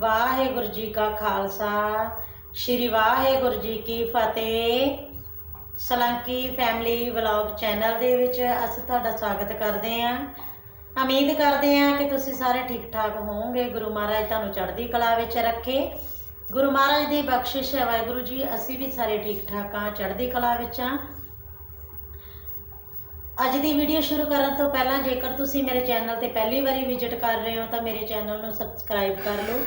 ਵਾਹਿਗੁਰੂ ਜੀ ਕਾ ਖਾਲਸਾ, ਸ੍ਰੀ ਵਾਹਿਗੁਰੂ ਜੀ ਕੀ ਫਤਿਹ। ਸਲੰਕੀ family vlog channel ਦੇ ਵਿੱਚ ਅਸੀਂ ਤੁਹਾਡਾ ਸਵਾਗਤ ਕਰਦੇ ਹਾਂ। ਉਮੀਦ ਕਰਦੇ ਹਾਂ ਕਿ ਤੁਸੀਂ ਸਾਰੇ ਠੀਕ ਠਾਕ ਹੋਵੋਗੇ। ਗੁਰੂ ਮਹਾਰਾਜ ਤੁਹਾਨੂੰ ਚੜ੍ਹਦੀ ਕਲਾ ਵਿੱਚ ਰੱਖੇ। ਗੁਰੂ ਮਹਾਰਾਜ ਦੀ ਬਖਸ਼ਿਸ਼ ਹੈ ਵਾਹਿਗੁਰੂ ਜੀ, ਅਸੀਂ ਵੀ ਸਾਰੇ ਠੀਕ ਠਾਕ ਹਾਂ, ਚੜ੍ਹਦੀ ਕਲਾ ਵਿੱਚ ਹਾਂ। ਅੱਜ ਦੀ ਵੀਡੀਓ ਸ਼ੁਰੂ ਕਰਨ ਤੋਂ ਪਹਿਲਾਂ ਜੇਕਰ ਤੁਸੀਂ ਮੇਰੇ ਚੈਨਲ ਤੇ ਪਹਿਲੀ ਵਾਰੀ ਵਿਜ਼ਿਟ ਕਰ ਰਹੇ ਹੋ ਤਾਂ ਮੇਰੇ ਚੈਨਲ ਨੂੰ ਸਬਸਕ੍ਰਾਈਬ ਕਰ ਲਓ।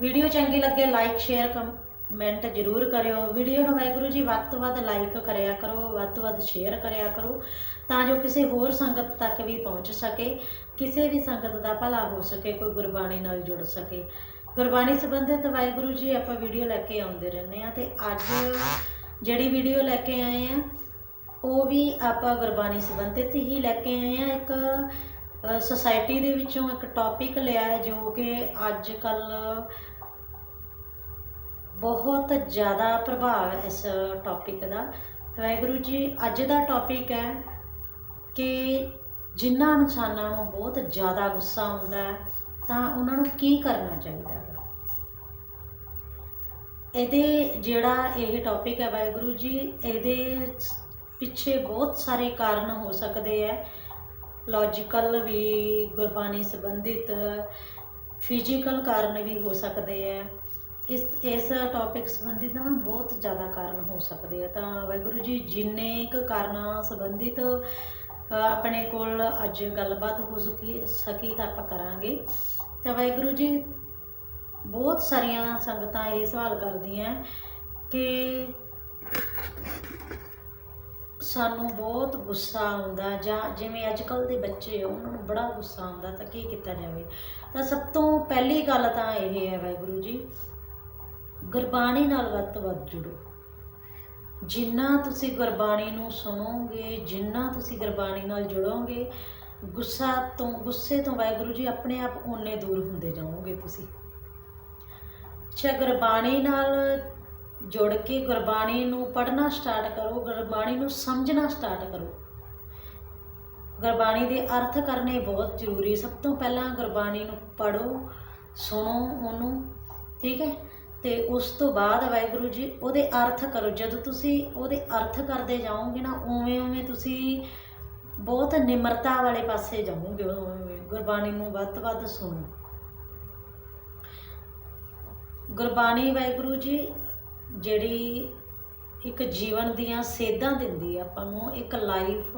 ਵੀਡੀਓ ਚੰਗੀ ਲੱਗੇ ਲਾਈਕ ਸ਼ੇਅਰ ਕਮੈਂਟ ਜ਼ਰੂਰ ਕਰਿਓ। ਵੀਡੀਓ ਨੂੰ ਵਾਹਿਗੁਰੂ ਜੀ, ਵੱਧ ਤੋਂ ਵੱਧ ਲਾਈਕ ਕਰਿਆ ਕਰੋ, ਵੱਧ ਤੋਂ ਵੱਧ ਸ਼ੇਅਰ ਕਰਿਆ ਕਰੋ, ਤਾਂ ਜੋ ਕਿਸੇ ਹੋਰ ਸੰਗਤ ਤੱਕ ਵੀ ਪਹੁੰਚ ਸਕੇ, ਕਿਸੇ ਵੀ ਸੰਗਤ ਦਾ ਭਲਾ ਹੋ ਸਕੇ, ਕੋਈ ਗੁਰਬਾਣੀ ਨਾਲ ਜੁੜ ਸਕੇ। ਗੁਰਬਾਣੀ ਸੰਬੰਧਿਤ ਵਾਹਿਗੁਰੂ ਜੀ, ਆਪਾਂ ਵੀਡੀਓ ਲੈ ਕੇ ਆਉਂਦੇ ਰਹਿੰਦੇ ਆ ਤੇ ਅੱਜ ਜਿਹੜੀ ਵੀਡੀਓ ਲੈ ਕੇ ਆਏ ਆ ਉਹ ਵੀ ਆਪਾਂ ਗੁਰਬਾਣੀ ਸੰਬੰਧਿਤ ਹੀ ਲੈ ਕੇ ਆਏ ਆ ਇੱਕ ਸੁਸਾਇਟੀ ਦੇ ਵਿੱਚੋਂ ਇੱਕ ਟੌਪਿਕ ਲਿਆ ਹੈ ਜੋ ਕਿ ਅੱਜ ਕੱਲ ਬਹੁਤ ਜ਼ਿਆਦਾ ਪ੍ਰਭਾਵ ਹੈ ਇਸ ਟੌਪਿਕ ਦਾ। ਵਾਹਿਗੁਰੂ ਜੀ, ਅੱਜ ਦਾ ਟੌਪਿਕ ਹੈ ਕਿ ਜਿਨ੍ਹਾਂ ਇਨਸਾਨਾਂ ਨੂੰ ਬਹੁਤ ਜ਼ਿਆਦਾ ਗੁੱਸਾ ਆਉਂਦਾ ਹੈ, ਤਾਂ ਉਹਨਾਂ ਨੂੰ ਕੀ ਕਰਨਾ ਚਾਹੀਦਾ ਹੈ? ਇਹਦੇ ਜਿਹੜਾ ਇਹ ਟੌਪਿਕ ਹੈ ਵਾਹਿਗੁਰੂ ਜੀ, ਇਹਦੇ ਪਿੱਛੇ ਬਹੁਤ ਸਾਰੇ ਕਾਰਨ ਹੋ ਸਕਦੇ ਹੈ। ਲੌਜੀਕਲ ਵੀ ਗੁਰਬਾਣੀ ਸੰਬੰਧਿਤ ਫਿਜ਼ੀਕਲ ਕਾਰਨ ਵੀ ਹੋ ਸਕਦੇ ਹੈ ਇਸ ਇਸ ਟੌਪਿਕ ਸੰਬੰਧਿਤ ਨਾ ਬਹੁਤ ਜ਼ਿਆਦਾ ਕਾਰਨ ਹੋ ਸਕਦੇ ਆ। ਤਾਂ ਵਾਹਿਗੁਰੂ ਜੀ, ਜਿੰਨੇ ਕੁ ਕਾਰਨਾਂ ਸੰਬੰਧਿਤ ਆਪਣੇ ਕੋਲ ਅੱਜ ਗੱਲਬਾਤ ਹੋ ਸਕੀ ਸਕੀ ਤਾਂ ਆਪਾਂ ਕਰਾਂਗੇ। ਤਾਂ ਵਾਹਿਗੁਰੂ ਜੀ, ਬਹੁਤ ਸਾਰੀਆਂ ਸੰਗਤਾਂ ਇਹ ਸਵਾਲ ਕਰਦੀਆਂ ਕਿ ਸਾਨੂੰ ਬਹੁਤ ਗੁੱਸਾ ਆਉਂਦਾ ਜਾਂ ਜਿਵੇਂ ਅੱਜ ਕੱਲ ਦੇ ਬੱਚੇ ਆ, ਉਹਨਾਂ ਨੂੰ ਬੜਾ ਗੁੱਸਾ ਆਉਂਦਾ ਤਾਂ ਕੀ ਕੀਤਾ ਜਾਵੇ? ਤਾਂ ਸਭ ਤੋਂ ਪਹਿਲੀ ਗੱਲ ਤਾਂ ਇਹ ਹੈ ਵਾਹਿਗੁਰੂ ਜੀ ਗੁਰਬਾਣੀ ਨਾਲ ਵੱਧ ਤੋਂ ਵੱਧ ਜੁੜੋ। ਜਿੰਨਾ ਤੁਸੀਂ ਗੁਰਬਾਣੀ ਨੂੰ ਸੁਣੋਗੇ ਜਿੰਨਾ ਤੁਸੀਂ ਗੁਰਬਾਣੀ ਨਾਲ ਜੁੜੋਗੇ ਗੁੱਸਾ ਤੋਂ ਗੁੱਸੇ ਤੋਂ ਵਾਹਿਗੁਰੂ ਜੀ ਆਪਣੇ ਆਪ ਓਨੇ ਦੂਰ ਹੁੰਦੇ ਜਾਓਗੇ ਤੁਸੀਂ। ਅੱਛਾ ਗੁਰਬਾਣੀ ਨਾਲ ਜੁੜ ਕੇ ਗੁਰਬਾਣੀ ਨੂੰ ਪੜ੍ਹਨਾ ਸਟਾਰਟ ਕਰੋ, ਗੁਰਬਾਣੀ ਨੂੰ ਸਮਝਣਾ ਸਟਾਰਟ ਕਰੋ। ਗੁਰਬਾਣੀ ਦੇ ਅਰਥ ਕਰਨੇ ਬਹੁਤ ਜ਼ਰੂਰੀ, ਸਭ ਤੋਂ ਪਹਿਲਾਂ ਗੁਰਬਾਣੀ ਨੂੰ ਪੜੋ ਸੁਣੋ ਉਹਨੂੰ, ਠੀਕ ਹੈ? ਤੇ ਉਸ ਤੋਂ ਬਾਅਦ ਵਾਹਿਗੁਰੂ ਜੀ, ਉਹਦੇ ਅਰਥ ਕਰੋ। ਜਦੋਂ ਤੁਸੀਂ ਉਹਦੇ ਅਰਥ ਕਰਦੇ ਜਾਓਗੇ ਨਾ ਉਵੇਂ ਉਵੇਂ ਤੁਸੀਂ ਬਹੁਤ ਨਿਮਰਤਾ ਵਾਲੇ ਪਾਸੇ ਜਾਓਗੇ ਉਵੇਂ ਉਵੇਂ। ਗੁਰਬਾਣੀ ਨੂੰ ਵੱਧ ਤੋਂ ਵੱਧ ਸੁਣੋ। ਗੁਰਬਾਣੀ ਵਾਹਿਗੁਰੂ ਜੀ ਜਿਹੜੀ ਇੱਕ ਜੀਵਨ ਦੀਆਂ ਸੇਧਾਂ ਦਿੰਦੀ ਹੈ ਆਪਾਂ ਨੂੰ, ਇੱਕ ਲਾਈਫ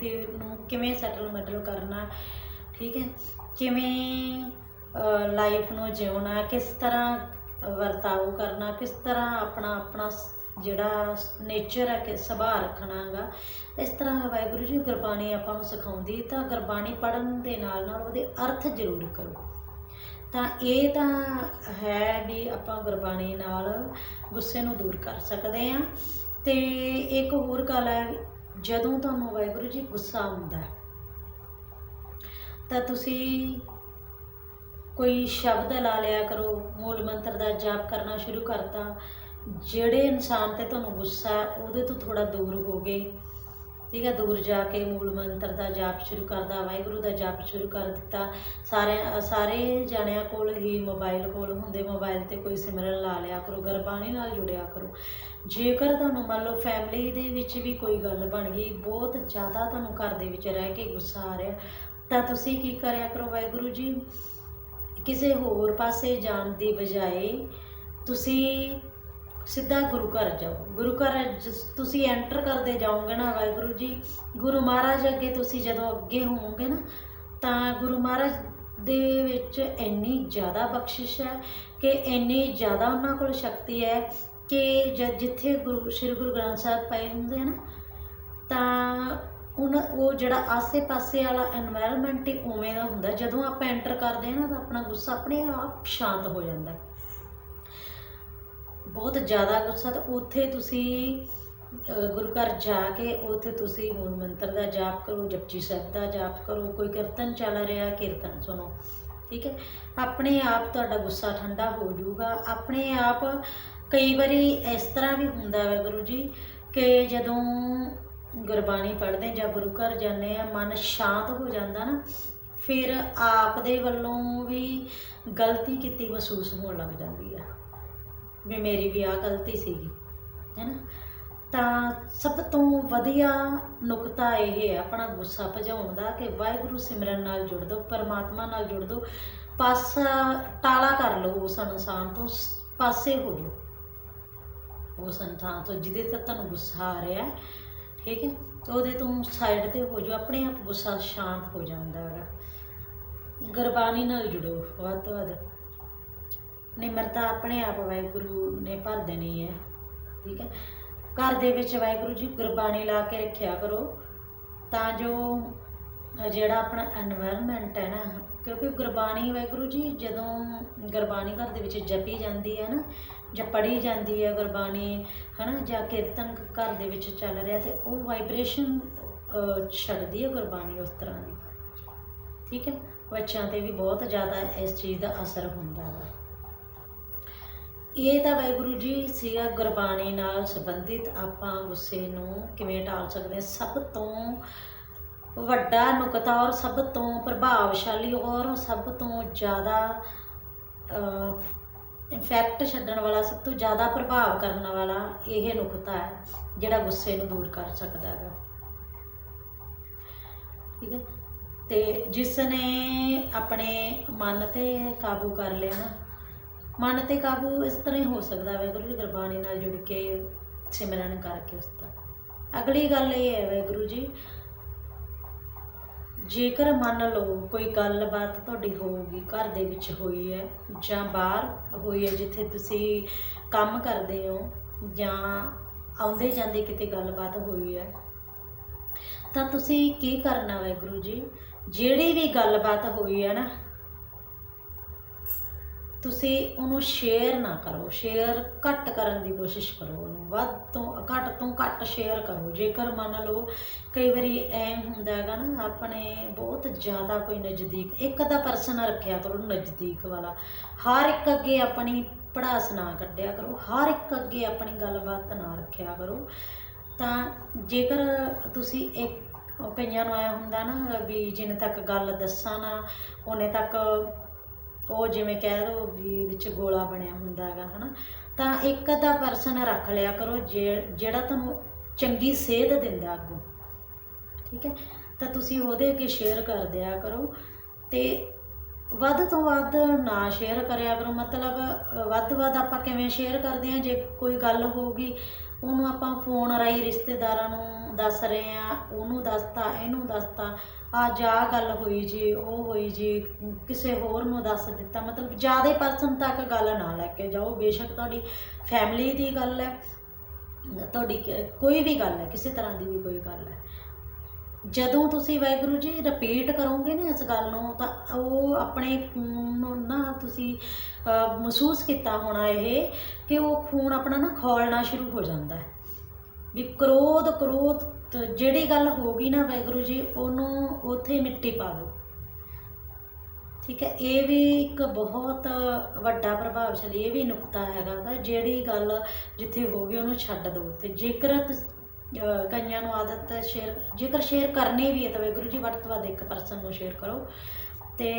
ਦੇ ਨੂੰ ਕਿਵੇਂ ਸੈਟਲ ਮੈਟਲ ਕਰਨਾ, ਠੀਕ ਹੈ? ਕਿਵੇਂ ਲਾਈਫ ਨੂੰ ਜਿਉਣਾ, ਕਿਸ ਤਰ੍ਹਾਂ ਵਰਤਾਓ ਕਰਨਾ, ਕਿਸ ਤਰ੍ਹਾਂ ਆਪਣਾ ਆਪਣਾ ਜਿਹੜਾ ਨੇਚਰ ਹੈ ਕਿ ਸੁਭਾਅ ਰੱਖਣਾਗਾ ਇਸ ਤਰ੍ਹਾਂ ਵਾਹਿਗੁਰੂ ਜੀ ਗੁਰਬਾਣੀ ਆਪਾਂ ਨੂੰ ਸਿਖਾਉਂਦੀ ਤਾਂ ਗੁਰਬਾਣੀ ਪੜ੍ਹਨ ਦੇ ਨਾਲ ਨਾਲ ਉਹਦੇ ਅਰਥ ਜ਼ਰੂਰ ਕਰੋ। ਤਾਂ ਇਹ ਤਾਂ ਹੈ ਵੀ ਆਪਾਂ ਗੁਰਬਾਣੀ ਨਾਲ ਗੁੱਸੇ ਨੂੰ ਦੂਰ ਕਰ ਸਕਦੇ ਹਾਂ। ਤੇ ਇੱਕ ਹੋਰ ਗੱਲ ਹੈ, ਜਦੋਂ ਤੁਹਾਨੂੰ ਵਾਹਿਗੁਰੂ ਜੀ ਗੁੱਸਾ ਆਉਂਦਾ ਤਾਂ ਤੁਸੀਂ ਕੋਈ ਸ਼ਬਦ ਲਾ ਲਿਆ ਕਰੋ, ਮੂਲ ਮੰਤਰ ਦਾ ਜਾਪ ਕਰਨਾ ਸ਼ੁਰੂ ਕਰਤਾ, ਜਿਹੜੇ ਇਨਸਾਨ ਤੇ ਤੁਹਾਨੂੰ ਗੁੱਸਾ ਉਹਦੇ ਤੋਂ ਥੋੜਾ ਦੂਰ ਹੋ ਗਏ। ਠੀਕ ਹੈ, ਦੂਰ ਜਾ ਕੇ ਮੂਲ ਮੰਤਰ ਦਾ ਜਾਪ ਸ਼ੁਰੂ ਕਰਦਾ, ਵਾਹਿਗੁਰੂ ਦਾ ਜਾਪ ਸ਼ੁਰੂ ਕਰ ਦਿੱਤਾ। ਸਾਰੇ ਸਾਰੇ ਜਣਿਆਂ ਕੋਲ ਹੀ ਮੋਬਾਈਲ ਕੋਲ ਹੁੰਦੇ ਮੋਬਾਈਲ ਤੇ ਕੋਈ ਸਿਮਰਨ ਲਾ ਲਿਆ ਕਰੋ, ਗੁਰਬਾਣੀ ਨਾਲ ਜੁੜਿਆ ਕਰੋ। ਜੇਕਰ ਤੁਹਾਨੂੰ ਮੰਨ ਲਓ ਫੈਮਿਲੀ ਦੇ ਵਿੱਚ ਵੀ ਕੋਈ ਗੱਲ ਬਣ ਗਈ, ਬਹੁਤ ਜ਼ਿਆਦਾ ਤੁਹਾਨੂੰ ਘਰ ਦੇ ਵਿੱਚ ਰਹਿ ਕੇ ਗੁੱਸਾ ਆ ਰਿਹਾ, ਤਾਂ ਤੁਸੀਂ ਕੀ ਕਰਿਆ ਕਰੋ ਵਾਹਿਗੁਰੂ ਜੀ? ਕਿਸੇ ਹੋਰ ਪਾਸੇ ਜਾਣ ਦੀ ਬਜਾਏ ਤੁਸੀਂ ਸਿੱਧਾ ਗੁਰੂ ਘਰ ਜਾਓ। ਗੁਰੂ ਘਰ ਤੁਸੀਂ ਐਂਟਰ ਕਰਦੇ ਜਾਓਗੇ ਨਾ ਵਾਹਿਗੁਰੂ ਜੀ, ਗੁਰੂ ਮਹਾਰਾਜ ਅੱਗੇ ਤੁਸੀਂ ਜਦੋਂ ਅੱਗੇ ਹੋਵੋਗੇ ਨਾ, ਤਾਂ ਗੁਰੂ ਮਹਾਰਾਜ ਦੇ ਵਿੱਚ ਇੰਨੀ ਜ਼ਿਆਦਾ ਬਖਸ਼ਿਸ਼ ਹੈ ਕਿ ਇੰਨੀ ਜ਼ਿਆਦਾ ਉਹਨਾਂ ਕੋਲ ਸ਼ਕਤੀ ਹੈ ਕਿ ਜਿੱਥੇ ਗੁਰੂ, ਸ਼੍ਰੀ ਗੁਰੂ ਗ੍ਰੰਥ ਸਾਹਿਬ ਪਏ ਹੁੰਦੇ ਹਨ ਤਾਂ ਹੁਣ ਉਹ ਜਿਹੜਾ ਆਸੇ-ਪਾਸੇ ਵਾਲਾ এনवायरमेंट ਹੀ ਉਵੇਂ ਦਾ ਹੁੰਦਾ। ਜਦੋਂ ਆਪਾਂ ਐਂਟਰ ਕਰਦੇ ਹਾਂ ਨਾ, ਤਾਂ ਆਪਣਾ ਗੁੱਸਾ ਆਪਣੇ ਆਪ ਸ਼ਾਂਤ ਹੋ ਜਾਂਦਾ। ਬਹੁਤ ਜ਼ਿਆਦਾ ਗੁੱਸਾ ਤਾਂ ਉੱਥੇ ਤੁਸੀਂ ਗੁਰੂ ਘਰ ਜਾ ਕੇ ਉੱਥੇ ਤੁਸੀਂ ਮੂਲ ਮੰਤਰ ਦਾ ਜਾਪ ਕਰੋ, ਜਪਜੀ ਸਾਹਿਬ ਦਾ ਜਾਪ ਕਰੋ, ਕੋਈ ਕੀਰਤਨ ਚੱਲ ਰਿਹਾ, ਕੀਰਤਨ ਸੁਣੋ, ਠੀਕ ਹੈ? ਆਪਣੇ ਆਪ ਤੁਹਾਡਾ ਗੁੱਸਾ ਠੰਡਾ ਹੋ ਜਾਊਗਾ। ਆਪਣੇ ਆਪ ਕਈ ਵਾਰੀ ਇਸ ਤਰ੍ਹਾਂ ਵੀ ਹੁੰਦਾ ਹੈ ਗੁਰੂ ਜੀ ਕਿ ਜਦੋਂ ਗੁਰਬਾਣੀ ਪੜ੍ਹਦੇ ਜਾਂ ਗੁਰੂ ਘਰ ਜਾਂਦੇ ਆ ਮਨ ਸ਼ਾਂਤ ਹੋ ਜਾਂਦਾ ਨਾ, ਫਿਰ ਆਪ ਦੇ ਵੱਲੋਂ ਵੀ ਗਲਤੀ ਕੀਤੀ ਮਹਿਸੂਸ ਹੋਣ ਲੱਗ ਜਾਂਦੀ ਆ। ਵੀ ਮੇਰੀ ਵੀ ਆ ਗਲਤੀ ਸੀਗੀ ਹੈਨਾ ਤਾਂ ਸਭ ਤੋਂ ਵਧੀਆ ਨੁਕਤਾ ਇਹ ਹੈ, ਆਪਣਾ ਗੁੱਸਾ ਭਜਾਉਣ ਦਾ ਕਿ ਵਾਹਿਗੁਰੂ ਸਿਮਰਨ ਨਾਲ ਜੁੜ ਦਿਓ ਪਰਮਾਤਮਾ ਨਾਲ ਜੁੜ ਦਿਓ ਪਾਸਾ ਟਾਲਾ ਕਰ ਲਓ ਉਸ ਇਨਸਾਨ ਤੋਂ ਪਾਸੇ ਹੋ ਜਾਓ। ਉਸ ਇਨਸਾਨ ਤੋਂ ਜਿਹਦੇ ਤੇ ਤੁਹਾਨੂੰ ਗੁੱਸਾ ਆ ਰਿਹਾ, ਠੀਕ ਹੈ? ਉਹਦੇ ਤੋਂ ਸਾਈਡ ਤੇ ਹੋ ਜਾਓ, ਆਪਣੇ ਆਪ ਗੁੱਸਾ ਸ਼ਾਂਤ ਹੋ ਜਾਂਦਾ ਹੈਗਾ। ਗੁਰਬਾਣੀ ਨਾਲ ਜੁੜੋ, ਵੱਧ ਤੋਂ ਵੱਧ। ਨਿਮਰਤਾ ਆਪਣੇ ਆਪ ਵਾਹਿਗੁਰੂ ਨੇ ਭਰ ਦੇਣੀ ਹੈ, ਠੀਕ ਹੈ। ਘਰ ਦੇ ਵਿੱਚ ਵਾਹਿਗੁਰੂ ਜੀ ਗੁਰਬਾਣੀ ਲਾ ਕੇ ਰੱਖਿਆ ਕਰੋ, ਤਾਂ ਜੋ ਜਿਹੜਾ ਆਪਣਾ এনवायरमेंट ਹੈ ਨਾ, ਕਿਉਂਕਿ ਗੁਰਬਾਣੀ ਵਾਹਿਗੁਰੂ ਜੀ ਜਦੋਂ ਗੁਰਬਾਣੀ ਘਰ ਦੇ ਵਿੱਚ ਜਪੀ ਜਾਂਦੀ ਹੈ ਨਾ, ਜਾਂ ਪੜ੍ਹੀ ਜਾਂਦੀ ਹੈ ਗੁਰਬਾਣੀ, ਹਨਾ, ਜਾਂ ਕੀਰਤਨ ਘਰ ਦੇ ਵਿੱਚ ਚੱਲ ਰਿਹਾ ਤੇ ਉਹ ਵਾਈਬ੍ਰੇਸ਼ਨ ਛੱਡਦੀ ਹੈ ਗੁਰਬਾਣੀ ਉਸ ਤਰ੍ਹਾਂ ਦੀ, ਠੀਕ ਹੈ। ਬੱਚਿਆਂ ਤੇ ਵੀ ਬਹੁਤ ਜ਼ਿਆਦਾ ਇਸ ਚੀਜ਼ ਦਾ ਅਸਰ ਹੁੰਦਾ ਇਹ ਤਾਂ ਵਾਹਿਗੁਰੂ ਜੀ ਸੀਗਾ ਗੁਰਬਾਣੀ ਨਾਲ ਸੰਬੰਧਿਤ। ਆਪਾਂ ਗੁੱਸੇ ਨੂੰ ਕਿਵੇਂ ਟਾਲ ਸਕਦੇ ਸਭ ਤੋਂ ਵੱਡਾ ਨੁਕਤਾ ਔਰ ਸਭ ਤੋਂ ਪ੍ਰਭਾਵਸ਼ਾਲੀ ਔਰ ਸਭ ਤੋਂ ਜ਼ਿਆਦਾ ਇਨਫੈਕਟ ਛੱਡਣ ਵਾਲਾ, ਸਭ ਤੋਂ ਜ਼ਿਆਦਾ ਪ੍ਰਭਾਵ ਕਰਨ ਵਾਲਾ ਇਹ ਨੁਕਤਾ ਹੈ, ਜਿਹੜਾ ਗੁੱਸੇ ਨੂੰ ਦੂਰ ਕਰ ਸਕਦਾ ਹੈ ਠੀਕ ਹੈ? ਤੇ ਜਿਸ ਨੇ ਆਪਣੇ ਮਨ ਤੇ ਕਾਬੂ ਕਰ ਲਿਆ ਨਾ ਮਨ ਤੇ ਕਾਬੂ ਇਸ ਤਰ੍ਹਾਂ ਹੀ ਹੋ ਸਕਦਾ ਵਾਹਿਗੁਰੂ ਜੀ ਗੁਰਬਾਣੀ ਨਾਲ ਜੁੜ ਕੇ ਸਿਮਰਨ ਕਰਕੇ ਉਸ ਦਾ। ਅਗਲੀ ਗੱਲ ਇਹ ਹੈ, ਵਾਹਿਗੁਰੂ ਜੀ, ਜੇਕਰ ਮੰਨ ਲਓ ਕੋਈ ਗੱਲਬਾਤ ਤੁਹਾਡੀ ਹੋਊਗੀ, ਘਰ ਦੇ ਵਿੱਚ ਹੋਈ ਹੈ ਜਾਂ ਬਾਹਰ ਹੋਈ ਹੈ, ਜਿੱਥੇ ਤੁਸੀਂ ਕੰਮ ਕਰਦੇ ਹੋ ਜਾਂ ਆਉਂਦੇ ਜਾਂਦੇ ਕਿਤੇ ਗੱਲਬਾਤ ਹੋਈ ਹੈ, ਤਾਂ ਤੁਸੀਂ ਕੀ ਕਰਨਾ ਵਾਹਿਗੁਰੂ ਜੀ? ਜਿਹੜੀ ਵੀ ਗੱਲਬਾਤ ਹੋਈ ਹੈ ਨਾ ਤੁਸੀਂ ਉਹਨੂੰ ਸ਼ੇਅਰ ਨਾ ਕਰੋ ਸ਼ੇਅਰ ਘੱਟ ਕਰਨ ਦੀ ਕੋਸ਼ਿਸ਼ ਕਰੋ ਉਹਨੂੰ, ਵੱਧ ਤੋਂ, ਘੱਟ ਤੋਂ ਘੱਟ ਸ਼ੇਅਰ ਕਰੋ। ਜੇਕਰ ਮੰਨ ਲਓ ਕਈ ਵਾਰੀ ਐ ਹੁੰਦਾ ਹੈਗਾ ਨਾ, ਆਪਣੇ ਬਹੁਤ ਜ਼ਿਆਦਾ ਕੋਈ ਨਜ਼ਦੀਕ, ਇੱਕ ਦਾ ਪਰਸਨ ਰੱਖਿਆ ਕਰੋ ਨਜ਼ਦੀਕ ਵਾਲਾ। ਹਰ ਇੱਕ ਅੱਗੇ ਆਪਣੀ ਪੜਾਸ ਨਾ ਕੱਢਿਆ ਕਰੋ, ਹਰ ਇੱਕ ਅੱਗੇ ਆਪਣੀ ਗੱਲਬਾਤ ਨਾ ਰੱਖਿਆ ਕਰੋ। ਤਾਂ ਜੇਕਰ ਤੁਸੀਂ ਇੱਕ ਕਈਆਂ ਨੂੰ ਆਇਆ ਹੁੰਦਾ ਨਾ ਵੀ ਜਿੰਨੇ ਤੱਕ ਗੱਲ ਦੱਸਾਂ ਨਾ, ਉਹਨੇ ਤੱਕ ਉਹ ਜਿਵੇਂ ਕਹਿ ਲਓ ਵੀ ਵਿੱਚ ਗੋਲਾ ਬਣਿਆ ਹੁੰਦਾ ਹੈਗਾ ਹਨਾ। ਤਾਂ ਇੱਕ ਅੱਧਾ ਪਰਸਨ ਰੱਖ ਲਿਆ ਕਰੋ ਜੇ- ਜਿਹੜਾ ਤੁਹਾਨੂੰ ਚੰਗੀ ਸੇਧ ਦਿੰਦਾ ਅੱਗੋਂ ਠੀਕ ਹੈ। ਤਾਂ ਤੁਸੀਂ ਉਹਦੇ ਅੱਗੇ ਸ਼ੇਅਰ ਕਰ ਦਿਆ ਕਰੋ ਤੇ ਵੱਧ ਤੋਂ ਵੱਧ ਨਾ ਸ਼ੇਅਰ ਕਰਿਆ ਕਰੋ। ਮਤਲਬ ਅ, ਵੱਧ ਵੱਧ ਆਪਾਂ ਕਿਵੇਂ ਸ਼ੇਅਰ ਕਰਦੇ ਹਾਂ? ਜੇ ਕੋਈ ਗੱਲ ਹੋਊਗੀ ਉਹਨੂੰ ਆਪਾਂ ਫੋਨ ਰਾਹੀਂ ਰਿਸ਼ਤੇਦਾਰਾਂ ਨੂੰ ਦੱਸ ਰਹੇ ਆ ਉਹਨੂੰ ਦੱਸਤਾ, ਇਹਨੂੰ ਦੱਸਤਾ ਅੱਜ ਆਹ ਗੱਲ ਹੋਈ ਜੀ, ਉਹ ਹੋਈ ਜੀ, ਕਿਸੇ ਹੋਰ ਨੂੰ ਦੱਸ ਦਿੱਤਾ, ਮਤਲਬ ਜ਼ਿਆਦਾ ਪਰਸਨ ਤੱਕ ਗੱਲ ਨਾ ਲੈ ਕੇ ਜਾਓ, ਬੇਸ਼ੱਕ ਤੁਹਾਡੀ ਫੈਮਿਲੀ ਦੀ ਗੱਲ ਹੈ, ਤੁਹਾਡੀ ਕੋਈ ਵੀ ਗੱਲ ਹੈ, ਕਿਸੇ ਤਰ੍ਹਾਂ ਦੀ ਵੀ ਕੋਈ ਗੱਲ ਹੈ। ਜਦੋਂ ਤੁਸੀਂ ਵਾਹਿਗੁਰੂ ਜੀ ਰਿਪੀਟ ਕਰੋਗੇ ਨਾ ਇਸ ਗੱਲ ਨੂੰ, ਤਾਂ ਉਹ ਆਪਣੇ ਖੂਨ ਨੂੰ ਨਾ ਤੁਸੀਂ ਮਹਿਸੂਸ ਕੀਤਾ ਹੋਣਾ ਇਹ ਕਿ ਉਹ ਖੂਨ ਆਪਣਾ ਨਾ ਖੋਲਣਾ ਸ਼ੁਰੂ ਹੋ ਜਾਂਦਾ ਹੈ। ਵੀ ਕ੍ਰੋਧ ਕ੍ਰੋਧ ਜਿਹੜੀ ਗੱਲ ਹੋ ਗਈ ਨਾ ਵਾਹਿਗੁਰੂ ਜੀ, ਉਹਨੂੰ ਉੱਥੇ ਮਿੱਟੀ ਪਾ ਦਿਓ। ਠੀਕ ਹੈ, ਇਹ ਵੀ ਇੱਕ ਬਹੁਤ ਵੱਡਾ ਪ੍ਰਭਾਵਸ਼ਾਲੀ, ਇਹ ਵੀ ਨੁਕਤਾ ਹੈਗਾ ਗਾ, ਜਿਹੜੀ ਗੱਲ ਜਿੱਥੇ ਹੋ ਗਈ ਉਹਨੂੰ ਛੱਡ ਦਿਓ। ਤੇ ਜੇਕਰ ਤੁਸ- ਕਈਆਂ ਨੂੰ ਆਦਤ ਸ਼ੇਅਰ ਜੇਕਰ ਸ਼ੇਅਰ ਕਰਨੀ ਵੀ ਹੈ ਤਾਂ ਗੁਰੂ ਜੀ ਵੱਧ ਤੋਂ ਵੱਧ ਇੱਕ ਪਰਸਨ ਨੂੰ ਸ਼ੇਅਰ ਕਰੋ ਤੇ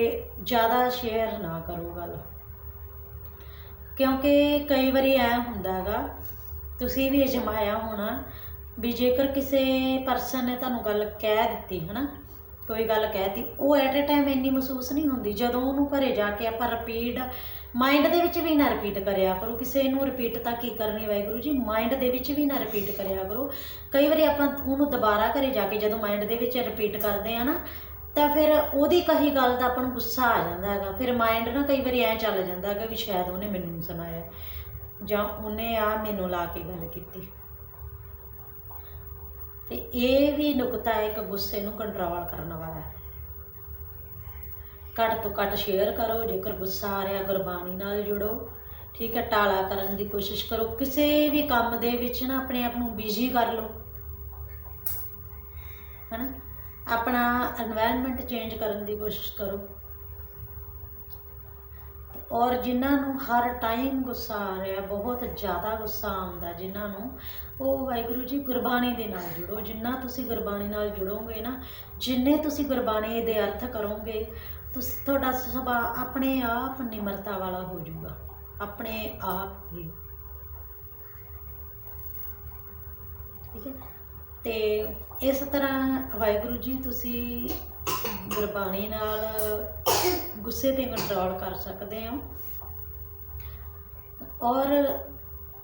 ਜ਼ਿਆਦਾ ਸ਼ੇਅਰ ਨਾ ਕਰੋ ਗੱਲ। ਕਿਉਂਕਿ ਕਈ ਵਾਰੀ ਐ ਹੁੰਦਾ ਹੈਗਾ, ਤੁਸੀਂ ਵੀ ਅਜਮਾਇਆ ਹੋਣਾ ਵੀ ਜੇਕਰ ਕਿਸੇ ਪਰਸਨ ਨੇ ਤੁਹਾਨੂੰ ਗੱਲ ਕਹਿ ਦਿੱਤੀ, ਹਨਾ? ਕੋਈ ਗੱਲ ਕਹਿਤੀ ਉਹ ਐਟ ਅ ਟਾਈਮ ਇੰਨੀ ਮਹਿਸੂਸ ਨਹੀਂ ਹੁੰਦੀ, ਜਦੋਂ ਉਹਨੂੰ ਘਰੇ ਜਾ ਕੇ ਆਪਾਂ ਰਿਪੀਟ ਮਾਈਂਡ ਦੇ ਵਿੱਚ ਵੀ ਨਾ ਰਿਪੀਟ ਕਰਿਆ ਕਰੋ। ਕਿਸੇ ਨੂੰ ਰਿਪੀਟ ਤਾਂ ਕੀ ਕਰਨੀ ਵਾਹਿਗੁਰੂ ਜੀ? ਮਾਈਂਡ ਦੇ ਵਿੱਚ ਵੀ ਨਾ ਰਿਪੀਟ ਕਰਿਆ ਕਰੋ। ਕਈ ਵਾਰੀ ਆਪਾਂ ਉਹਨੂੰ ਦੁਬਾਰਾ ਘਰੇ ਜਾ ਕੇ ਜਦੋਂ ਮਾਈਂਡ ਦੇ ਵਿੱਚ ਰਿਪੀਟ ਕਰਦੇ ਆ ਨਾ, ਤਾਂ ਫਿਰ ਉਹਦੀ ਕਹੀ ਗੱਲ ਦਾ ਆਪਾਂ ਨੂੰ ਗੁੱਸਾ ਆ ਜਾਂਦਾ ਹੈਗਾ। ਫਿਰ ਮਾਈਂਡ ਨਾ ਕਈ ਵਾਰੀ ਐਂ ਚੱਲ ਜਾਂਦਾ ਹੈਗਾ ਵੀ ਸ਼ਾਇਦ ਉਹਨੇ ਮੈਨੂੰ ਸੁਣਾਇਆ। ਜਾਂ ਉਹਨੇ ਆ ਮੈਨੂੰ ਲਾ ਕੇ ਗੱਲ ਕੀਤੀ। ਤੇ ਇਹ ਵੀ ਨੁਕਤਾ ਹੈ ਇੱਕ ਗੁੱਸੇ ਨੂੰ ਕੰਟਰੋਲ ਕਰਨ ਵਾਲਾ ਹੈ। ਘੱਟ ਤੋਂ ਘੱਟ ਸ਼ੇਅਰ ਕਰੋ, ਜੇਕਰ ਗੁੱਸਾ ਆ ਰਿਹਾ, ਗੁਰਬਾਣੀ ਨਾਲ ਜੁੜੋ। ਠੀਕ ਹੈ, ਟਾਲਾ ਕਰਨ ਦੀ ਕੋਸ਼ਿਸ਼ ਕਰੋ। ਕਿਸੇ ਵੀ ਕੰਮ ਦੇ ਵਿੱਚ ਨਾ ਆਪਣੇ ਆਪ ਨੂੰ ਬਿਜ਼ੀ ਕਰ ਲਓ। ਹਨਾ? ਆਪਣਾ এনवायरमेंट ਚੇਂਜ ਕਰਨ ਦੀ ਕੋਸ਼ਿਸ਼ ਕਰੋ। ਔਰ ਜਿਨ੍ਹਾਂ ਨੂੰ ਹਰ ਟਾਈਮ ਗੁੱਸਾ ਆ ਰਿਹਾ, ਬਹੁਤ ਜ਼ਿਆਦਾ ਗੁੱਸਾ ਆਉਂਦਾ ਜਿਨ੍ਹਾਂ ਨੂੰ, ਉਹ ਵਾਹਿਗੁਰੂ ਜੀ ਗੁਰਬਾਣੀ ਦੇ ਨਾਲ ਜੁੜੋ। ਜਿੰਨਾ ਤੁਸੀਂ ਗੁਰਬਾਣੀ ਨਾਲ ਜੁੜੋਗੇ ਨਾ, ਜਿੰਨੇ ਤੁਸੀਂ ਗੁਰਬਾਣੀ ਦੇ ਅਰਥ ਕਰੋਗੇ ਤੁਸੀਂ, ਤੁਹਾਡਾ ਸੁਭਾਅ ਆਪਣੇ ਆਪ ਨਿਮਰਤਾ ਵਾਲਾ ਹੋ ਜਾਊਗਾ। ਆਪਣੇ ਆਪ ਹੀ। ਠੀਕ ਹੈ? ਤੇ ਇਸ ਤਰ੍ਹਾਂ ਵਾਹਿਗੁਰੂ ਜੀ, ਤੁਸੀਂ ਗੁਰਬਾਣੀ ਨਾਲ ਗੁੱਸੇ ਤੇ ਕੰਟਰੋਲ ਕਰ ਸਕਦੇ ਹੋ। ਔਰ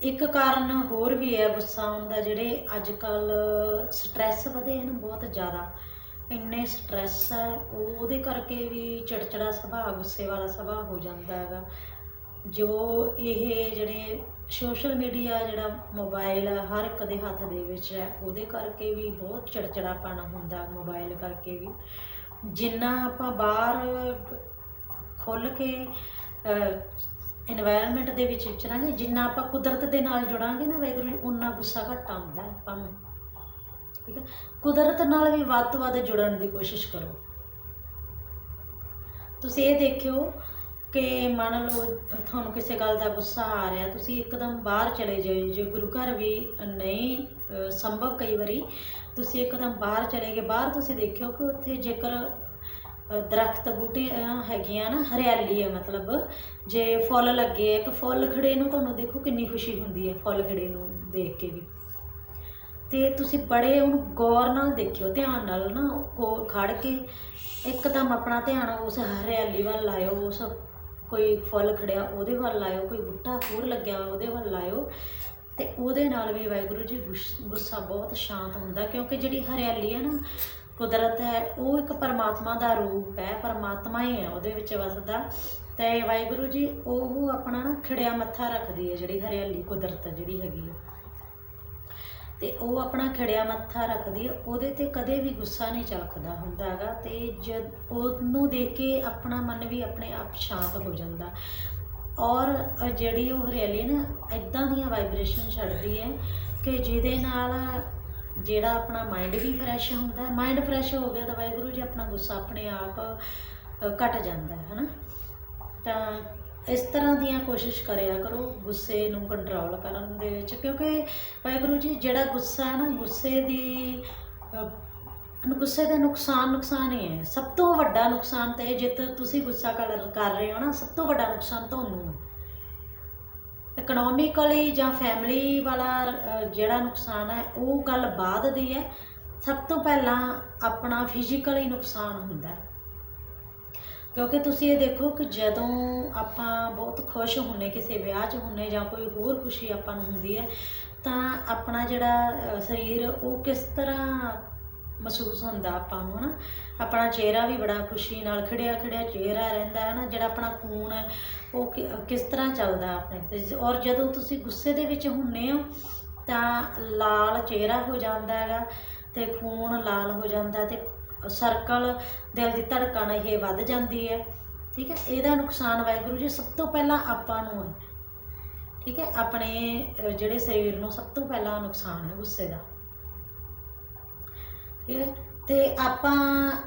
ਇੱਕ ਕਾਰਨ ਹੋਰ ਵੀ ਹੈ ਗੁੱਸਾ ਆਉਣ ਦਾ, ਜਿਹੜੇ ਅੱਜ ਕੱਲ ਸਟ੍ਰੈਸ ਵਧੇ ਹਨ, ਬਹੁਤ ਜ਼ਿਆਦਾ। ਇੰਨੇ ਸਟ੍ਰੈਸ ਹੈ ਉਹਦੇ ਕਰਕੇ ਵੀ ਚਿੜਚਿੜਾ ਸੁਭਾਅ, ਗੁੱਸੇ ਵਾਲਾ ਸੁਭਾਅ ਹੋ ਜਾਂਦਾ ਹੈਗਾ। ਜੋ ਇਹ ਜਿਹੜੇ ਸੋਸ਼ਲ ਮੀਡੀਆ ਜਿਹੜਾ ਮੋਬਾਈਲ ਹਰ ਇੱਕ ਦੇ ਹੱਥ ਦੇ ਵਿੱਚ ਹੈ, ਉਹਦੇ ਕਰਕੇ ਵੀ ਬਹੁਤ ਚਿੜਚਿੜਾਪਣ ਹੁੰਦਾ ਮੋਬਾਈਲ ਕਰਕੇ ਵੀ। ਜਿੰਨਾ ਆਪਾਂ ਬਾਹਰ ਖੁੱਲ ਕੇ এনवायरमेंट ਦੇ ਵਿੱਚ ਵਿਚਰਾਂਗੇ ਜਿੰਨਾ ਆਪਾਂ ਕੁਦਰਤ ਦੇ ਨਾਲ ਜੁੜਾਂਗੇ ਨਾ ਵੈਗਰੂ ਉਨਾ ਗੁੱਸਾ ਘੱਟ ਆਉਂਦਾ ਆਪਾਂ ਨੂੰ। ਠੀਕ ਹੈ ਕੁਦਰਤ ਨਾਲ ਵੀ ਵੱਧ ਤੋਂ ਵੱਧ ਜੁੜਨ ਦੀ ਕੋਸ਼ਿਸ਼ ਕਰੋ। ਤੁਸੀਂ ਇਹ ਦੇਖਿਓ ਕਿ ਮੰਨ ਲਓ ਤੁਹਾਨੂੰ ਕਿਸੇ ਗੱਲ ਦਾ ਗੁੱਸਾ ਆ ਰਿਹਾ ਤੁਸੀਂ ਇੱਕਦਮ ਬਾਹਰ ਚਲੇ ਜਾਓ। ਜੇ ਗੁਰੂ ਘਰ ਵੀ ਨਹੀਂ ਸੰਭਵ ਕਈ ਵਾਰੀ ਤੁਸੀਂ ਇੱਕਦਮ ਬਾਹਰ ਚਲੇ ਗਏ ਬਾਹਰ ਤੁਸੀਂ ਦੇਖਿਓ ਕਿ ਉੱਥੇ ਜੇਕਰ ਅ, ਦਰਖਤ ਬੂਟੇ ਹੈਗੀਆਂ ਨਾ ਹਰਿਆਲੀ ਹੈ ਮਤਲਬ ਜੇ ਫੁੱਲ ਲੱਗੇ ਆ, ਇੱਕ ਫੁੱਲ ਖੜੇ ਨੂੰ ਤੁਹਾਨੂੰ ਦੇਖੋ ਕਿੰਨੀ ਖੁਸ਼ੀ ਹੁੰਦੀ ਹੈ ਫੁੱਲ ਖੜੇ ਨੂੰ ਦੇਖ ਕੇ ਵੀ। ਤੇ ਤੁਸੀਂ ਬੜੇ ਉਹਨੂੰ ਗੌਰ ਨਾਲ ਦੇਖਿਓ, ਧਿਆਨ ਨਾਲ ਨਾ, ਕੋ ਖੜ ਕੇ ਇੱਕਦਮ ਆਪਣਾ ਧਿਆਨ ਉਸ ਹਰਿਆਲੀ ਵੱਲ ਲਾਇਓ, ਉਸ ਕੋਈ ਫੁੱਲ ਖੜਿਆ ਉਹਦੇ ਵੱਲ ਲਾਇਓ, ਕੋਈ ਬੂਟਾ ਹੋਰ ਲੱਗਿਆ ਉਹਦੇ ਵੱਲ ਲਾਇਓ। ਤੇ ਉਹਦੇ ਨਾਲ ਵੀ ਵਾਹਿਗੁਰੂ ਜੀ ਗੁੱਸ- ਗੁੱਸਾ ਬਹੁਤ ਸ਼ਾਂਤ ਹੁੰਦਾ, ਕਿਉਂਕਿ ਜਿਹੜੀ ਹਰਿਆਲੀ ਹੈ ਨਾ, ਕੁਦਰਤ ਹੈ, ਉਹ ਇੱਕ ਪਰਮਾਤਮਾ ਦਾ ਰੂਪ ਹੈ, ਪਰਮਾਤਮਾ ਹੀ ਹੈ ਉਹਦੇ ਵਿੱਚ ਵਸਦਾ। ਤੇ ਵਾਹਿਗੁਰੂ ਜੀ, ਉਹ ਆਪਣਾ ਨਾ ਖਿੜਿਆ ਮੱਥਾ ਰੱਖਦੀ ਹੈ, ਜਿਹੜੀ ਹਰਿਆਲੀ ਕੁਦਰਤ ਜਿਹੜੀ ਹੈਗੀ ਹੈ ਤੇ ਉਹ ਆਪਣਾ ਖੜਿਆ ਮੱਥਾ ਰੱਖਦੀ ਹੈ ਉਹਦੇ ਤੇ ਕਦੇ ਵੀ ਗੁੱਸਾ ਨਹੀਂ ਚਲਕਦਾ ਹੁੰਦਾ ਹੈਗਾ ਤੇ ਜਦ ਉਹਨੂੰ ਦੇਖ ਕੇ ਆਪਣਾ ਮਨ ਵੀ ਆਪਣੇ ਆਪ ਸ਼ਾਂਤ ਹੋ ਜਾਂਦਾ। ਔਰ ਜਿਹੜੀ ਉਹ ਹਰਿਆਲੀ ਨਾ ਇਦਾਂ ਦੀਆਂ ਵਾਈਬ੍ਰੇਸ਼ਨ ਛੱਡਦੀ ਹੈ ਕਿ ਜਿਹਦੇ ਨਾਲ ਜਿਹੜਾ ਆਪਣਾ ਮਾਈਂਡ ਵੀ ਫਰੈਸ਼ ਹੁੰਦਾ ਮਾਈਂਡ ਫਰੈਸ਼ ਹੋ ਗਿਆ ਤਾਂ ਵਾਹਿਗੁਰੂ ਜੀ ਆਪਣਾ ਗੁੱਸਾ ਆਪਣੇ ਆਪ ਅ, ਘਟ ਜਾਂਦਾ ਹੈ ਹਨਾ ਤਾਂ ਇਸ ਤਰ੍ਹਾਂ ਦੀਆਂ ਕੋਸ਼ਿਸ਼ ਕਰਿਆ ਕਰੋ, ਗੁੱਸੇ ਨੂੰ ਕੰਟਰੋਲ ਕਰਨ ਦੇ ਵਿੱਚ, ਕਿਉਂਕਿ ਵਾਹਿਗੁਰੂ ਜੀ, ਜਿਹੜਾ ਗੁੱਸਾ ਹੈ ਨਾ, ਗੁੱਸੇ ਦੀ ਗੁੱਸੇ ਦੇ ਨੁਕਸਾਨ ਨੁਕਸਾਨ ਹੀ ਹੈ। ਸਭ ਤੋਂ ਵੱਡਾ ਨੁਕਸਾਨ ਤਾਂ ਇਹ ਜਿੱਤ ਤੁਸੀਂ ਗੁੱਸਾ ਕਰ ਕਰ ਰਹੇ ਹੋ ਨਾ, ਸਭ ਤੋਂ ਵੱਡਾ ਨੁਕਸਾਨ ਤੁਹਾਨੂੰ ਹੈ। ਇਕਨੋਮਿਕਲੀ ਜਾਂ ਫੈਮਿਲੀ ਵਾਲਾ ਜਿਹੜਾ ਨੁਕਸਾਨ ਹੈ, ਉਹ ਗੱਲ ਬਾਅਦ ਦੀ ਹੈ। ਸਭ ਤੋਂ ਪਹਿਲਾਂ ਆਪਣਾ ਫਿਜ਼ੀਕਲੀ ਨੁਕਸਾਨ ਹੁੰਦਾ ਹੈ। ਕਿਉਂਕਿ ਤੁਸੀਂ ਇਹ ਦੇਖੋ ਕਿ ਜਦੋਂ ਆਪਾਂ ਬਹੁਤ ਖੁਸ਼ ਹੁੰਨੇ, ਕਿਸੇ ਵਿਆਹ 'ਚ ਹੁੰਨੇ ਜਾਂ ਕੋਈ ਹੋਰ ਖੁਸ਼ੀ ਆਪਾਂ ਨੂੰ ਹੁੰਦੀ ਹੈ, ਤਾਂ ਆਪਣਾ ਜਿਹੜਾ ਸਰੀਰ ਉਹ ਕਿਸ ਤਰ੍ਹਾਂ ਮਹਿਸੂਸ ਹੁੰਦਾ ਆਪਾਂ ਨੂੰ, ਹਨਾ? ਆਪਣਾ ਚਿਹਰਾ ਵੀ ਬੜਾ ਖੁਸ਼ੀ ਨਾਲ ਖਿੜਿਆ ਖਿੜਿਆ ਚਿਹਰਾ ਰਹਿੰਦਾ ਹੈ ਨਾ, ਜਿਹੜਾ ਆਪਣਾ ਖੂਨ ਹੈ, ਉਹ ਕਿ- ਕਿਸ ਤਰ੍ਹਾਂ ਚੱਲਦਾ ਆਪਣੇ ਤੇ? ਔਰ ਜਦੋਂ ਤੁਸੀਂ ਗੁੱਸੇ ਦੇ ਵਿੱਚ ਹੁੰਨੇ ਹੋ, ਤਾਂ ਲਾਲ ਚਿਹਰਾ ਹੋ ਜਾਂਦਾ ਹੈਗਾ ਤੇ ਖੂਨ ਲਾਲ ਹੋ ਜਾਂਦਾ ਤੇ ਸਰਕਲ ਦਿਲ ਦੀ ਧੜਕਣ ਇਹ ਵੱਧ ਜਾਂਦੀ ਹੈ। ਠੀਕ ਹੈ? ਇਹਦਾ ਨੁਕਸਾਨ ਵਾਹਿਗੁਰੂ ਜੀ ਸਭ ਤੋਂ ਪਹਿਲਾਂ ਆਪਾਂ ਨੂੰ ਹੈ। ਠੀਕ ਹੈ? ਆਪਣੇ ਜਿਹੜੇ ਸਰੀਰ ਨੂੰ ਸਭ ਤੋਂ ਪਹਿਲਾਂ ਨੁਕਸਾਨ ਹੈ ਗੁੱਸੇ ਦਾ। ਠੀਕ ਹੈ? ਤੇ ਆਪਾਂ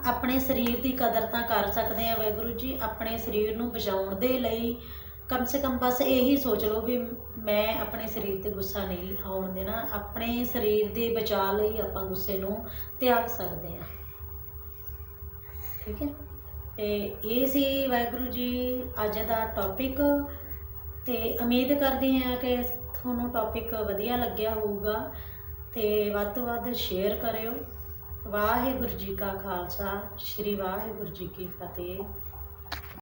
ਆਪਣੇ ਸਰੀਰ ਦੀ ਕਦਰ ਤਾਂ ਕਰ ਸਕਦੇ ਹਾਂ ਵਾਹਿਗੁਰੂ ਜੀ, ਆਪਣੇ ਸਰੀਰ ਨੂੰ ਬਚਾਉਣ ਦੇ ਲਈ ਕਮ ਸੇ ਕਮ ਬਸ ਇਹੀ ਸੋਚ ਲਓ ਵੀ ਮੈਂ ਆਪਣੇ ਸਰੀਰ ਤੇ ਗੁੱਸਾ ਨਹੀਂ ਆਉਣ ਦੇਣਾ। ਆਪਣੇ ਸਰੀਰ ਦੇ ਬਚਾਅ ਲਈ ਆਪਾਂ ਗੁੱਸੇ ਨੂੰ ਤਿਆਗ ਸਕਦੇ ਹਾਂ। ਠੀਕ ਹੈ। ਤੇ ਇਹ ਸੀ ਵਾਹਿਗੁਰੂ ਜੀ ਅੱਜ ਦਾ ਟੌਪਿਕ ਤੇ ਉਮੀਦ ਕਰਦੇ ਹਾਂ ਕਿ ਤੁਹਾਨੂੰ ਟੌਪਿਕ ਵਧੀਆ ਲੱਗਿਆ ਹੋਊਗਾ ਤੇ ਵੱਧ ਤੋਂ ਵੱਧ ਸ਼ੇਅਰ ਕਰਿਓ। ਵਾਹਿਗੁਰੂ ਜੀ ਕਾ ਖਾਲਸਾ, ਸ੍ਰੀ ਵਾਹਿਗੁਰੂ ਜੀ ਕੀ ਫਤਿਹ।